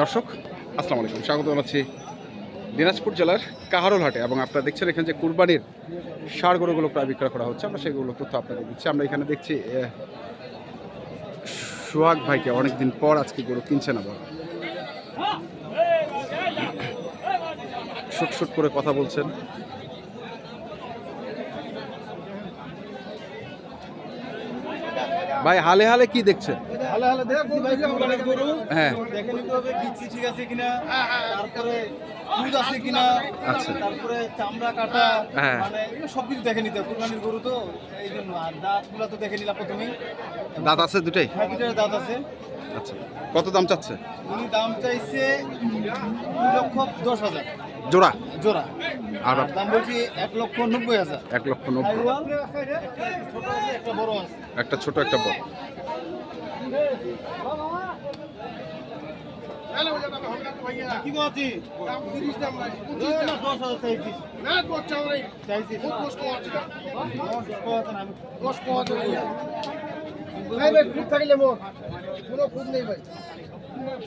দর্শক, আসসালামু আলাইকুম। স্বাগত জানাচ্ছি দিনাজপুর জেলার কাহারোল হাটে এবং আপনারা দেখছেন এখানে যে কুরবানির সারগরুগুলো প্রায় বিক্রয় করা হচ্ছে, আমরা সেগুলো তথ্য আপনাদের দিচ্ছি। আমরা এখানে দেখছি সোহাগ ভাইকে অনেকদিন পর আজকে গরু কিনছেন আবার। শুট শুট করে কথা বলছেন। ভাই হালে হালে কি দেখছেন? হালে হালে দেখছি ভাই কুরবানির গরু? হ্যাঁ। দেখে নিতে হবে বিচি ঠিক আছে কিনা। তারপরে দুধ আছে কিনা। আচ্ছা। তারপরে চামড়া কাটা হ্যাঁ। মানে এগুলো সবকিছু দেখে নিতে হবে কুরবানির গরু তো এই জন্য। আর দাঁতগুলো তো দেখে নিলাম প্রথমেই দাঁত আছে দুটাই? হ্যাঁ দুটার দাঁত আছে। আচ্ছা। কত দাম চাচ্ছে? উনি দাম চাইছে দুই লক্ষ দশ হাজার। জোড়া? জোড়া। আর দাম বলছি এক লক্ষ নব্বই হাজার। এক লক্ষ নব্বই। সাইওয়াল, ছোট আছে একটা বড়। আছে একটা ছোট একটা বড়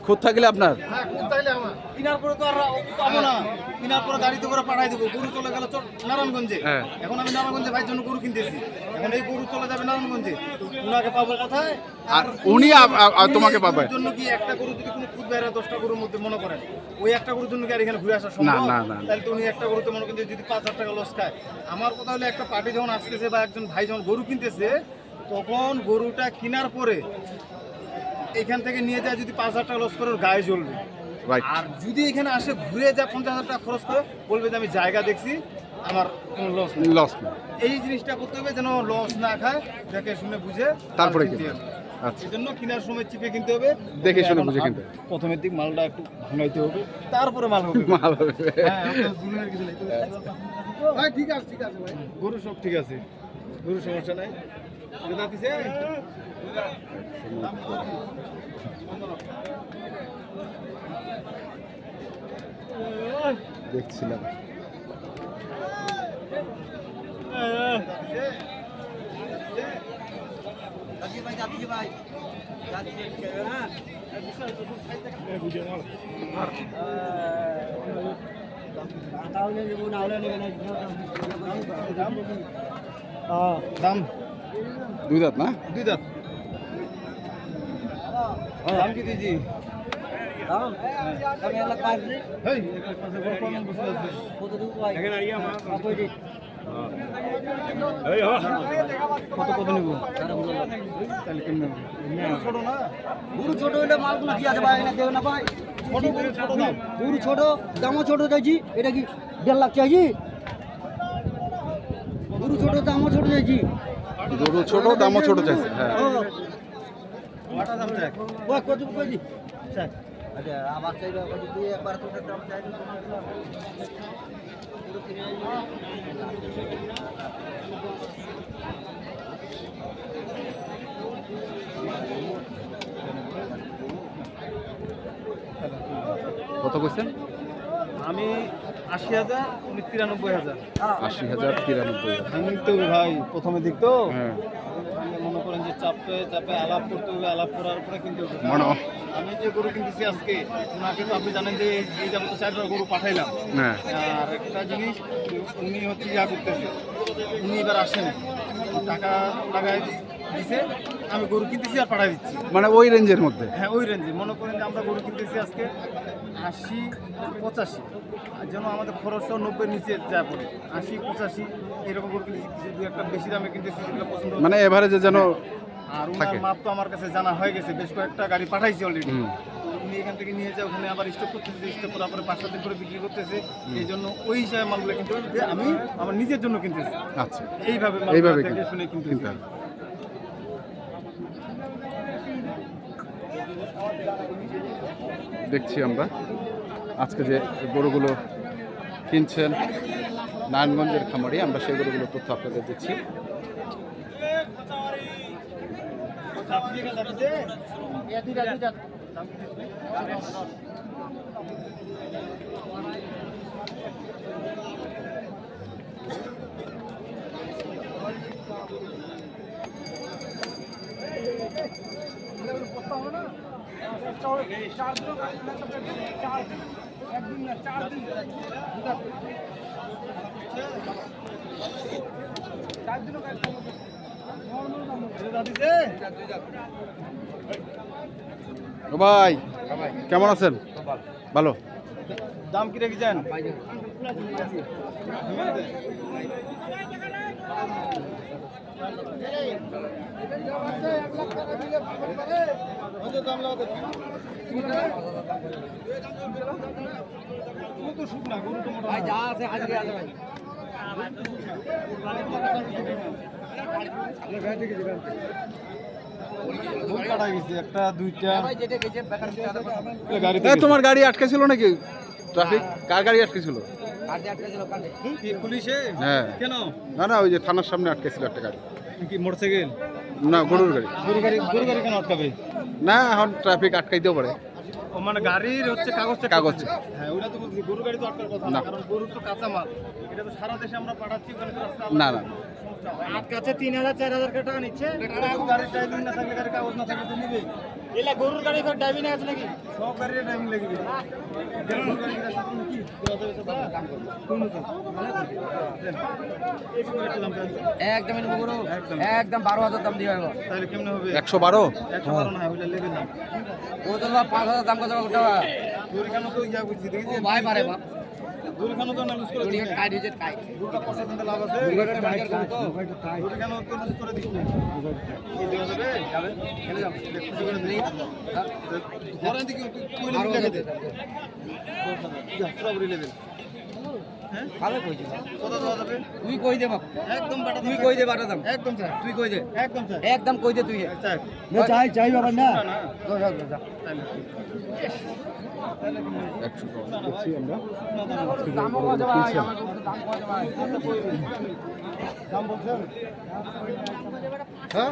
খুদ থাকলে আপনার? কিনার পরে তো আর পাবো না। কিনার পরে গাড়িতে করে পাঠাই দেবো। গরু চলে গেল নারায়ণগঞ্জে। এখন আমি নারায়ণগঞ্জে ভাইয়ের জন্য গরু কিনতেছি। এখন এই গরু চলে যাবে নারায়ণগঞ্জে। উনাকে পাবো কোথায়? আর উনি আপ- আপ- আপ- উনি তোমাকে পাবে। জন্য কি একটা গরু যদি কোনো খুদ বাইরে দশটা গরুর মধ্যে মনে করেন ওই একটা গরুর জন্য কি আর এখানে ঘুরে আসা সম্ভব? না, না, না। তাহলে তো উনি একটা গরুতে মনে করেন যদি পাঁচ হাজার টাকা লস খায়। আমার কথা হলো একটা পার্টি যখন আসতেছে বা একজন ভাই যখন গরু কিনতেছে তখন গরুটা কেনার পরে এখান থেকে নিয়ে যায় যদি পাঁচ হাজার টাকা লস করে ওর গায়ে জ্বলবে। আর যদি এখানে আসে ঘুরে যায় পঞ্চাশ হাজার টাকা খরচ করে বলবে যে আমি জায়গা দেখছি আমার কোনো লস নেই। লস এই জিনিসটা করতে হবে যেন লস না খায় দেখে শুনে বুঝে তারপরে কিনতে হবে। আচ্ছা। জন্য কেনার সময় চিপে কিনতে হবে। দেখে শুনে বুঝে কিনতে প্রথমের দিক মালটা একটু ভাঙাইতে হবে তারপরে মাল হবে। মাল হবে। হ্যাঁ, কিছু নেই। ঠিক আছে ঠিক আছে ভাই। গরু সব ঠিক আছে। গরু সমস্যা নাই। এটা দেখছিলাম। দাম? দুই দাঁত না? দুই দাঁত। দাম কি দিয়েছি? কত কত নিব তাহলে কেমনে হবে? ছোট না গরু ছোট হলে মালগুলো কি আছে ভাই না দেবে না ভাই ছোট গরু ছোট দাম গরু ছোট দামও ছোট চাইছি এটা কি দেড় লাখ চাইছি গরু ছোট দামও ছোট চাইছি গরু ছোট দামও ছোট চাইছে হ্যাঁ কত কইছি চাই আচ্ছা চাইবে একবার তো চাইবে কত কইছেন? আমি আশি হাজার উনি তিরানব্বই হাজার। আশি হাজার তিরানব্বই হাজার। হবে ভাই প্রথমের দিক তো। হ্যাঁ। যে চাপে চাপে আলাপ করতে হবে আলাপ করার পরে কিন্তু মনে- আমি যে গরু কিনতেছি আজকে ওনাকে কিন্তু আপনি জানেন যে এই যাবত চারবার গরু পাঠাইলাম। হ্যাঁ। আর একটা জিনিস উনি হচ্ছে ইয়া করতেছে উনি এবার আসেন। টাকা লাগাই দিছে আমি গরু কিনতেছি আর পাঠাই দিচ্ছি। মানে ওই রেঞ্জের মধ্যে? হ্যাঁ ওই রেঞ্জে মনে করেন যে আমরা গরু কিনতেছি আজকে আশি পঁচাশি। যেন আমাদের খরচও নব্বই নিচে যা পড়ে। আশি পঁচাশি এরকম কিছু দু একটা বেশি দামে কিনতেছি যেগুলো পছন্দ। মানে এভারেজে যেন আর ওনার মাপ তো আমার কাছে জানা হয়ে গেছে বেশ কয়েকটা গাড়ি পাঠাইছি অলরেডি। উনি এখান থেকে নিয়ে যায় ওখানে আবার স্টক করতেছে স্টক করার পরে পাঁচ সাত দিন করে বিক্রি করতেছে। এই জন্য ওই হিসাবে মালগুলো কিনতে যে আমি আমার নিজের জন্য কিনতেছি। আচ্ছা। এইভাবে এইভাবে কিনতে- শুনে কিনতে দেখছি আমরা। আজকে যে গরুগুলো কিনছেন নারায়ণগঞ্জের খামারি আমরা সেই গরুগুলো তথ্য আপনাদের দিচ্ছি। ভাই কেমন আছেন? ভালো। দাম কি রেখেছেন? তোমার গাড়ি আটকে ছিল নাকি ট্রাফিক কার গাড়ি আটকে ছিল হ্যাঁ কেন? না না ওই যে থানার সামনে আটকে ছিল একটা গাড়ি। কি মোটরসাইকেল? না গরুর গাড়ি। গরু গাড়ি গরু গাড়ি কেন আটকাবে? না এখন ট্রাফিক আটকাইতেও পারে। মানে গাড়ির হচ্ছে কাগজ কাগজ। হ্যাঁ ওটা তো বলছি গরু গাড়ি তো আটকার কথা না। কারণ গরুর তো কাঁচা মাল। এটা তো সারা দেশে আমরা পাঠাচ্ছি ওখানে তো রাস্তা না না। আটকাচ্ছে তিন হাজার চার হাজার টাকা নিচ্ছে। গাড়ির ড্রাইভিং না থাকলে গাড়ির কাগজ না থাকলে তো নিবে এলা গরুর গাড়ি ফের ড্রাইভিং আছে নাকি? সব গাড়ির ড্রাইভিং লাগবে গরুর সাথে কি করবে কোনো। একদম নেব গরু একদম। বারো হাজার দাম দিয়ে হবে তাহলে কেমনে হবে? একশো বারো? একশো বারো না ওইটা লেবেল না ও তো পাঁচ হাজার দাম কত ওটা ইয়া করছি দেখেছি ভাই পারে বাপ। দড়িখানো তো না করে দিই কাজ হয়েছে কাজ দুটা পয়সা দিতে লাভ আছে। দড়িখানো তো লুজ করে দিই কি দেওয়া যাবে যাবে খেলে যাব খুশি করে দিই ধরেন দিকে তুই আরও লেগে দে পুরোপুরি লেভেল হ্যাঁ? ভালো কইছিস কত দেওয়া যাবে? তুই কই দে বাপ? একদম বাটা তুই কই দে বাটা দাম? একদম স্যার। তুই কই দে? একদম স্যার। একদম কই দে তুই? স্যার। চাই চাই বাবা না? একশো আমরা হ্যাঁ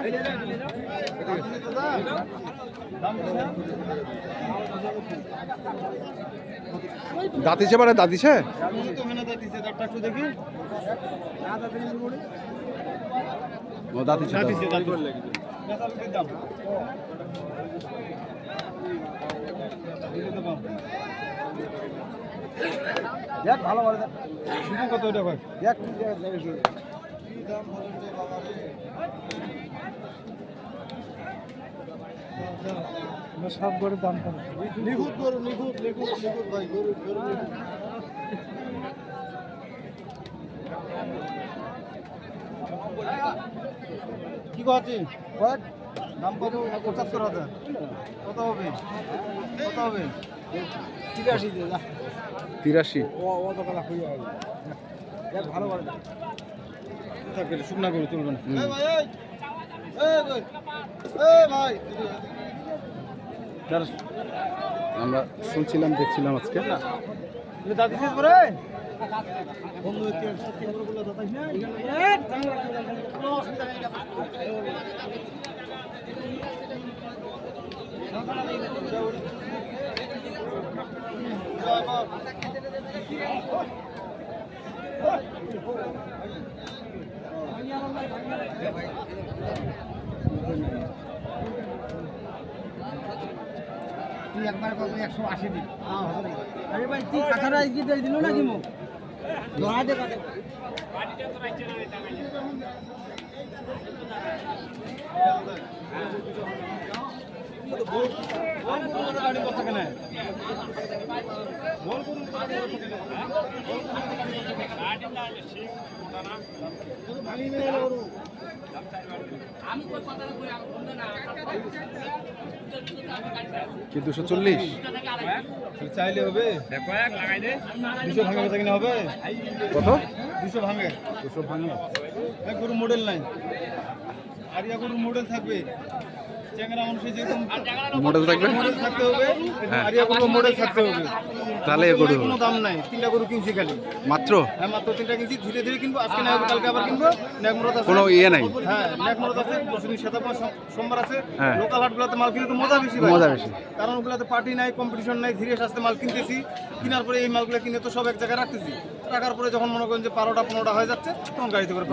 দাঁতিছে মানে দাঁতিছে আমি তো। দিতেছে দাঁতিছে দাম। দেখ ভালো ভালো দেখ। কত এটা ভাই? দেখ সব গরুর দাম কম। নিখুঁত গরু নিখুঁত নিখুঁত নিখুঁত ভাই গরু গরু কি কথা দাম কত পঁচাত্তর হাজার কত হবে কত হবে তিরাশি তিরাশি ভালো শুকনা গরু চলবে না। আমরা শুনছিলাম দেখছিলাম আজকে না করে তুই একবার কত একশো আশি দিন আরে ভাই তুই কাঁথাটা কি দিয়ে দিল নাকি মুখ? ধরা দে কাঁথা গাড়ি কথা কেন কি দুশো চল্লিশ? চাইলে হবে। দুশো ভাঙে বেচা কিনা হবে? কত? দুশো ভাঙে। দুশো ভাঙে। এক গরু মডেল নাই। আরিয়া গরু মডেল থাকবে। মডেল থাকবে? মডেল থাকতে হবে হ্যাঁ। আরিয়া গরু মডেল থাকতে হবে। তাহলে গরু কোনো দাম নাই তিনটা গরু কিনছি খালি। মাত্র? হ্যাঁ মাত্র তিনটা কিনছি ধীরে ধীরে কিনবো আজকে না কালকে আবার কিনবো। ন্যাকমরত আছে। কোনো ইয়ে নাই? হ্যাঁ ন্যাকমরত আছে পরশুদিন সেতাপা সোমবার আছে। লোকাল হাটগুলোতে মাল কিনতে মজা বেশি মজা বেশি। কারণ ওগুলোতে পার্টি নাই কম্পিটিশন নাই ধীরে সাস্তে মাল কিনতেছি। কেনার পরে এই মালগুলো কিনে তো সব এক জায়গায় রাখতেছি। রাখার পরে যখন মনে করেন যে বারোটা পনেরোটা হয়ে যাচ্ছে তখন গাড়িতে করে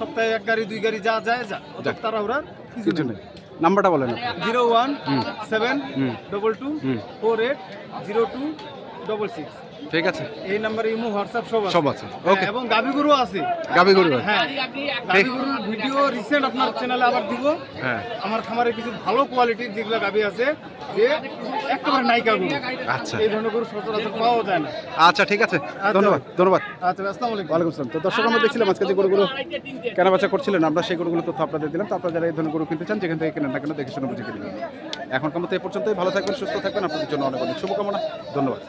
সপ্তাহে এক গাড়ি দুই গাড়ি যা যায় যা। তারা ওরা কিছু নেই। নাম্বারটা বলেন। Zero one seven double two four eight zero two double six. ঠিক আছে। এই নাম্বারে ইমো হোয়াটসঅ্যাপ সব আছে। সব আছে। হ্যাঁ, ওকে এবং গাভী গরু আছে। গাবি গরু হ্যাঁ গাভী গরুর ভিডিও রিসেন্ট আপনার চ্যানেলে আবার দিব। হ্যাঁ। আমার খামারে কিছু ভালো কোয়ালিটির যেগুলো গাভী আছে যে একেবারে নায়িকা গরু। আচ্ছা। এই ধরনের গরু সচরাচর পাওয়া যায় না। আচ্ছা ঠিক আছে। ধন্যবাদ ধন্যবাদ। আচ্ছা আসসালামু আলাইকুম। ওয়ালাইকুম আসসালাম। তো দর্শক আমরা দেখছিলাম আজকে যে গরুগুলো কেনাবেচা করছিলেন আমরা সেই গরুগুলো তথ্য আপনাদের দিলাম। তো আপনারা যারা এই ধরনের গরু কিনতে চান যেখান থেকে কেনেন না কেন দেখে শুনে বুঝে কিনবেন। এখনকার মতো এ পর্যন্তই। ভালো থাকবেন সুস্থ থাকবেন। আপনাদের জন্য অনেক অনেক শুভকামনা। ধন্যবাদ।